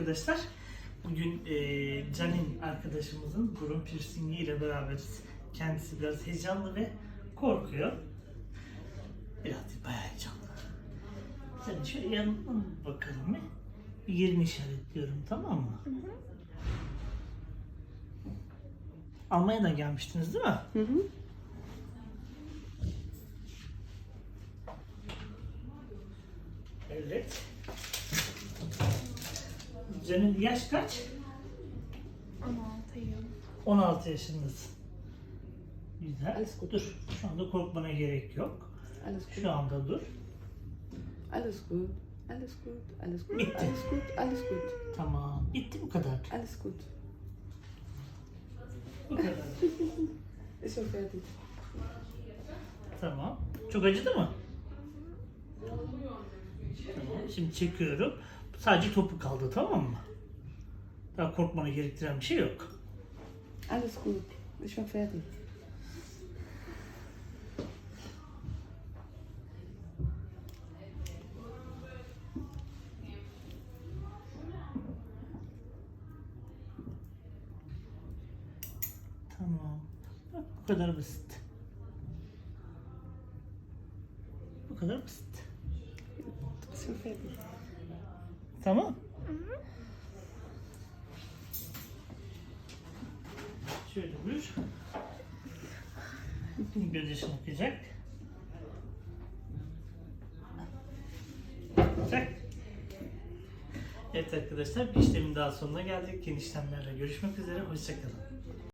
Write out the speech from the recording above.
arkadaşlar. Bugün e, Canin arkadaşımızın burun piercingi ile beraberiz. Kendisi biraz heyecanlı ve korkuyor. Biraz değil, bayağı heyecanlı. Sen şöyle yanından bakalım bir. Bir yerini işaretliyorum tamam mı? Almanya'dan gelmiştiniz değil mi? Hı hı. Evet. Canin yaş kaç? 16 yıl. 16 yaşındasın. Güzel. Alles gut. Dur. Şu anda korkmana gerek yok. Alles gut. Şu anda dur. Alles gut. Alles gut. Alles gut. Bitti. Alles gut. Alles gut. Tamam. Bitti bu kadar. Alles gut. Bu kadar. Ist schon fertig. tamam. Çok acıdı mı? Tamam. Şimdi çekiyorum. Sadece topu kaldı tamam mı? Daha korkmana gerektiren bir şey yok. Alles gut. Ist schon fertig. Tamam. Bak bu kadar basit. Bu kadar basit. Schon fertig. Tamam. Şöyle buyur. Göz yaşını akacak. Çak. Evet arkadaşlar bir işlemin daha sonuna geldik. Yeni işlemlerle görüşmek üzere. Hoşçakalın.